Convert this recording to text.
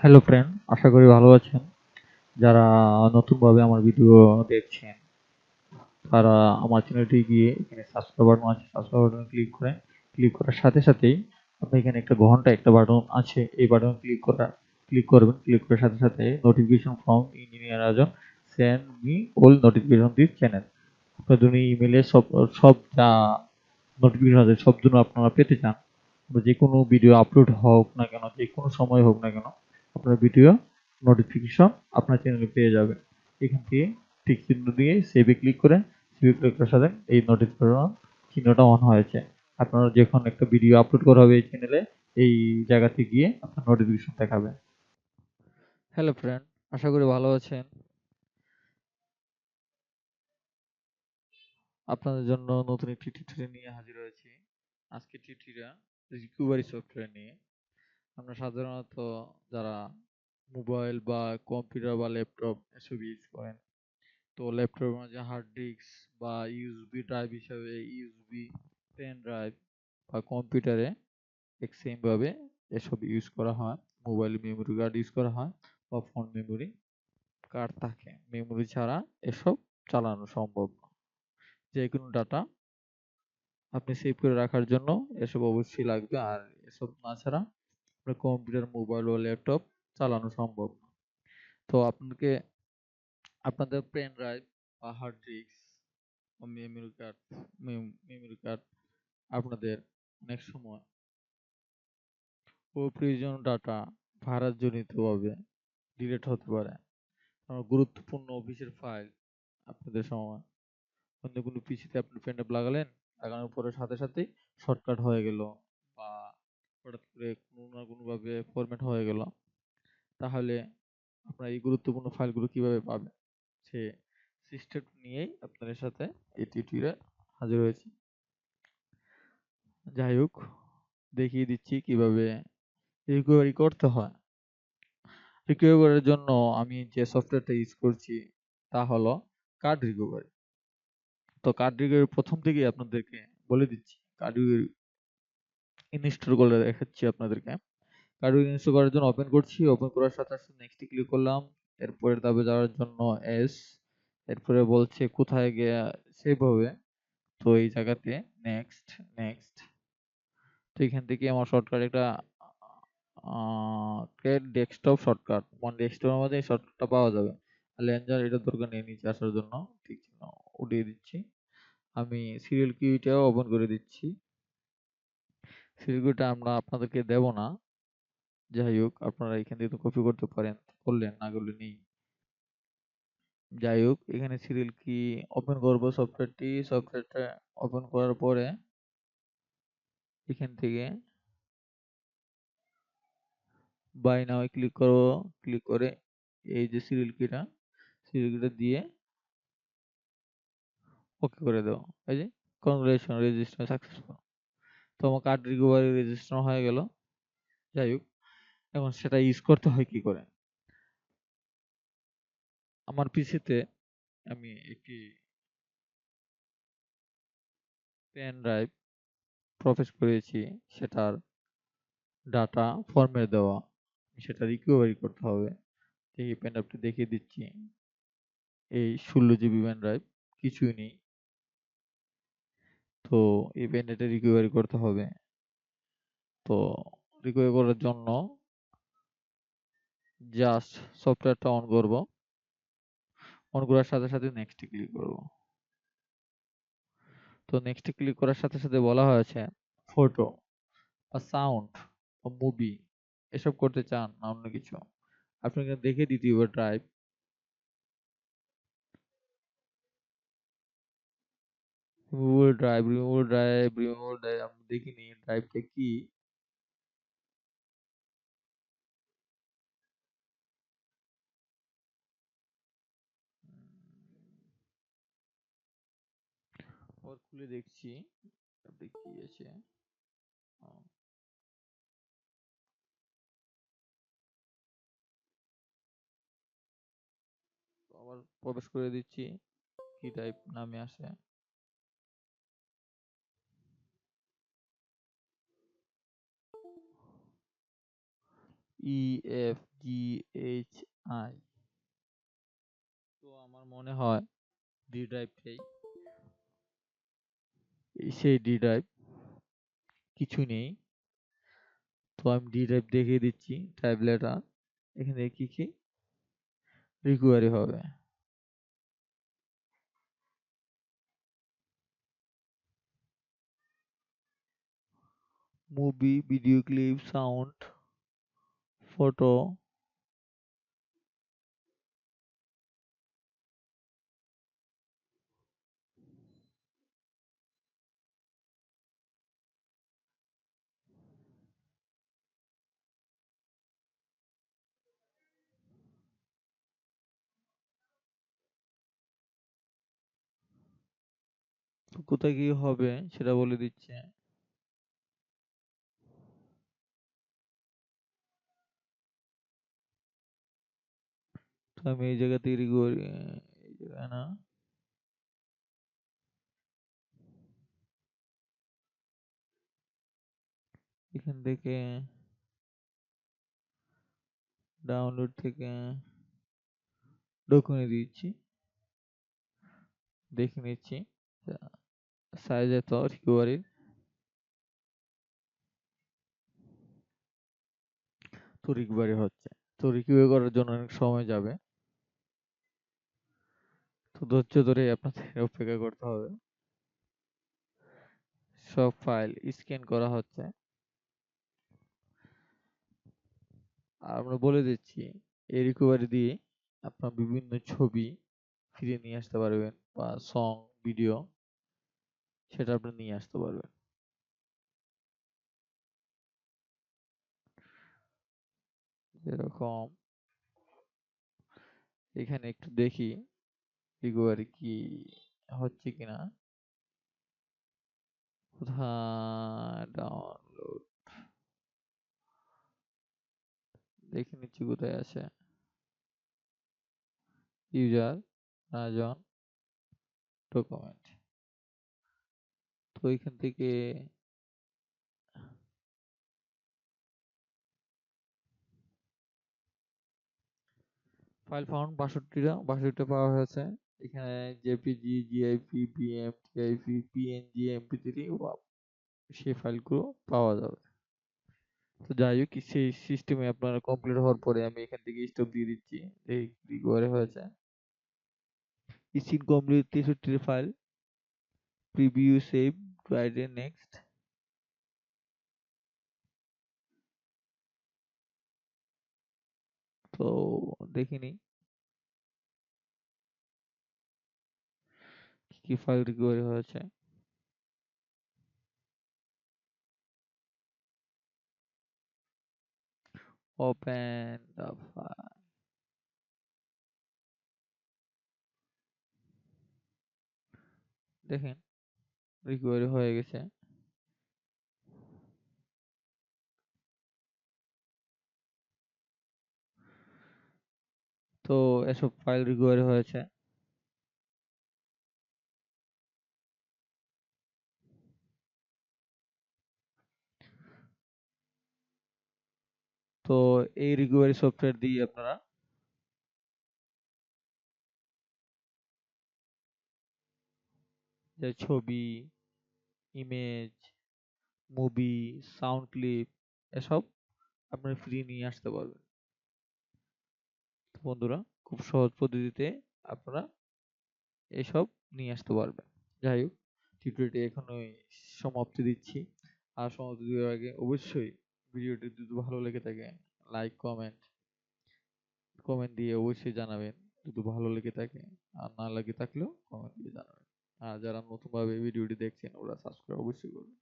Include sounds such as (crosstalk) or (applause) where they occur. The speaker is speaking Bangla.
হ্যালো ফ্রেন্ড আশা করি ভালো আছেন। যারা নতুনভাবে আমার ভিডিও দেখছেন, তারা আমার চ্যানেলটি গিয়ে এখানে সাবস্ক্রাইব বাটন আছে সাবস্ক্রাইব বাটনে ক্লিক করেন ক্লিক করার সাথে সাথেই আপনি এখানে একটা ঘণ্টা, একটা বাটন আছে। এই বাটন ক্লিক করা ক্লিক করবেন ক্লিক করার সাথে সাথে notification from engineer আজন send me all notification this channel আপনাদের ইমেলে সব সব যা নোটিফিকেশন আছে, সব জন্য আপনারা পেতে চান যে কোনো ভিডিও আপলোড হোক না কেন যে কোনো সময় হোক না কেন আপনার ভিডিও নোটিফিকেশন আপনার চ্যানেলে পেয়ে যাবে এখান থেকে ঠিক চিহ্ন দিয়ে সেভে ক্লিক করে সেভে ক্লিক করার সাথে এই নোটিফিকেশন চিহ্নটা অন হয়েছে। আপনারা যখন একটা ভিডিও আপলোড করা হবে এই চ্যানেলে এই জায়গাতে গিয়ে আপনার নোটিফিকেশন দেখাবে হ্যালো ফ্রেন্ড আশা করি ভালো আছেন। আপনাদের জন্য নতুন একটি টিউটোরিয়াল নিয়ে হাজির হয়েছি। আজকে টিউটোরিয়াল রিকভারি সফটওয়্যার নিয়ে। আমরা সাধারণত যারা মোবাইল বা কম্পিউটার বা ল্যাপটপ এসব ইউজ করেন। তো ল্যাপটপের মাঝে হার্ড ডিস্ক বা ইউএসবি ড্রাইভ হিসাবে ইউএসবি পেন ড্রাইভ বা কম্পিউটারে ভাবে এসব ইউজ করা হয়। মোবাইল মেমোরি কার্ড ইউজ করা হয় বা ফোন মেমোরি কার্ড থাকে। মেমোরি ছাড়া এসব চালানো সম্ভব যে কোনো ডাটা আপনি সেভ করে রাখার জন্য এসব অবশ্যই লাগবে। আর এসব না ছাড়া আপনার কম্পিউটার মোবাইল ও ল্যাপটপ চালানো সম্ভব না। তো আপনাকে, আপনাদের পেন ড্রাইভ বা hard disk memory card memory card আপনাদের অনেক সময় অপ্রয়োজনীয় ডাটা ভাইরাসজনিতভাবে ডিলিট হতে পারে। গুরুত্বপূর্ণ অফিসের ফাইল আপনাদের সময় অন্য কোনো পিসিতে আপনি পেন ড্রাইভ লাগালেন, লাগানোর পরে সাথে সাথেই শর্টকাট হয়ে গেল। হঠাৎ করে কোনো না কোনোভাবে ফরম্যাট হয়ে গেল। তাহলে আপনার এই গুরুত্বপূর্ণ ফাইলগুলো কীভাবে পাবেন? সে সিস্টেম নিয়েই আপনাদের সাথে এই টিউটোরিয়ালে হাজির হয়েছি। যাই হোক, দেখিয়ে দিচ্ছি কীভাবে রিকভারি করতে হয়। রিকভারির জন্য আমি যে সফটওয়্যারটা ইউজ করছি, তা হলো কার্ড রিকভারি তো কার্ড রিকভারি প্রথম থেকেই আপনাদেরকে বলে দিচ্ছি। কার্ড ইনস্টল করে দেখাচ্ছি আপনাদেরকে। কার্ড ইনস্টল করার জন্য ওপেন করছি। ওপেন করার সাথে সাথে নেক্সটে ক্লিক করলাম। এরপরে ধাপে যাওয়ার জন্য এস এরপরে বলছে কোথায় গিয়ে সেভ হবে। তো এই জায়গাতে নেক্সট নেক্সট তো এখান থেকে আমার শর্টকাট একটা ক্রিয়েট ডেস্কটপ শর্টকাট মানে ডেস্কটপের মধ্যে এই শর্টকাটটা পাওয়া যাবে। লেঞ্জার এটা দরকার নেই নিচে আসার জন্য। ঠিক উঠিয়ে দিচ্ছি। আমি সিরিয়াল কিউটাও ওপেন করে দিচ্ছি। সিরিয়াল আমরা আপনাদেরকে দেব না। যাই হোক, আপনারা এখান থেকে কপি করতে পারেন, করলেন না করলে নেই। যাই হোক, এখানে সিরিয়াল কি ওপেন করব সফটওয়্যারটি সফটওয়্যারটা ওপেন করার পরে এখান থেকে বাই নাও ক্লিক করব। ক্লিক করে এই যে সিরিয়াল কিটা সিরিয়াল কিটা দিয়ে ওকে করে দেবো। এই যে কনগ্রেচুলেশন রেজিস্ট্রেশন সাকসেসফুল তো আমার কার্ড রিকভারি রেজিস্টার হয়ে গেল। যাই হোক, এখন সেটা ইউজ করতে হয় কি করে? আমার পিসিতে আমি একটি পেন ড্রাইভ প্রসেস করেছি, সেটার ডাটা ফর্মে দেওয়া। সেটা রিকভারি করতে হবে। এই পেন ড্রাইভটি দেখিয়ে দিচ্ছি। এই ষোলো জিবি পেন ড্রাইভ কিছুই নেই। তো এই পেন ড্রাইভটা রিকভারি করতে হবে। তো রিকভারি করার জন্য জাস্ট সফটওয়্যারটা অন করব। অন করার সাথে সাথে নেক্সটে ক্লিক করব। তো নেক্সটে ক্লিক করার সাথে সাথে বলা হয়েছে ফটো বা সাউন্ড মুভি এসব করতে চান না অন্য কিছু। আপনাকে দেখে হবে drive removal drive removal drive removal drive আমি দেখিনি। ড্রাইভটা কি? আবার খুলে দেখছি। কি আছে? আবার প্রবেশ করে দিচ্ছি। কি টাইপ নামে আসে E F G H I তো আমার মনে হয় ডি ড্রাইভটাই সেই। ডি ড্রাইভ কিছু নেই। তো আমি ডি ড্রাইভ দেখিয়ে দিচ্ছি ট্যাবলেটটা এখানে কি কি? রিকোয়ারি হবে। Movie video clip sound photo কোথায় কি হবে সেটা বলে দিচ্ছে। আমি এই জায়গা এই জায়গায় না। এখান থেকে ডাউনলোড থেকে ডকুমেন্ট দিচ্ছি। দেখে নিচ্ছি। সাইজ এত রিকভারির তো রিকভারি হচ্ছে। তো রিকভারি করার জন্য অনেক সময় যাবে। তো ধৈর্য ধরে আপনাদের (laughs) অপেক্ষা করতে হবে। সব ফাইল স্ক্যান করা হচ্ছে। আমরা বলে দিচ্ছি এই রিকভারি দিয়ে আপনার বিভিন্ন ছবি ফিরে নিয়ে আসতে পারবেন বা সং ভিডিও সেটা আপনি নিয়ে আসতে পারবেন। যেরকম এখানে একটু দেখি। রিকভারি কি হচ্ছে কিনা? কোথায় ডাউনলোড দেখে নিচ্ছি কোথায় আছে। ইউজার রাজন ডকুমেন্ট তো এখান থেকে ফাইল ফাউন্ড বাষট্টিটা বাষট্টিটা পাওয়া হয়েছে। এখানে JPG GIF BM TIF PNG MP three সেই ফাইলগুলো পাওয়া যাবে। তো যাই হোক সেই সিস্টেমে আপনার কমপ্লিট হওয়ার পরে আমি এখান থেকে স্টপ দিয়ে দিচ্ছি। এই রিকভারি হয়েছে। Is incomplete তেষট্টির ফাইল প্রিভিউ সেভ ট্রাইডে নেক্সট তো দেখিনি কি কি ফাইল রিকভারি হয়েছে? Open the file. দেখেন রিকভারি হয়ে গেছে। তো এসব ফাইল রিকভারি হয়েছে। তো এই রিকভারি সফটওয়্যার দিয়ে আপনারা যে ছবি ইমেজ মুভি সাউন্ড ক্লিপ এসব আপনারা ফ্রি নিয়ে আসতে পারবেন। বন্ধুরা, খুব সহজ পদ্ধতিতে আপনারা এসব নিয়ে আসতে পারবেন। যাই হোক টিউটোরিয়ালটি এখনই সমাপ্তি দিচ্ছি। আর সমাপ্তি দেওয়ার আগে অবশ্যই ভিডিওটি যদি ভালো লেগে থাকে লাইক কমেন্ট কমেন্ট দিয়ে অবশ্যই জানাবেন যদি ভালো লেগে থাকে। আর না লেগে থাকলেও কমেন্ট দিয়ে জানাবেন। আর যারা নতুনভাবে ভিডিওটি দেখছেন, ওরা সাবস্ক্রাইব অবশ্যই করবেন।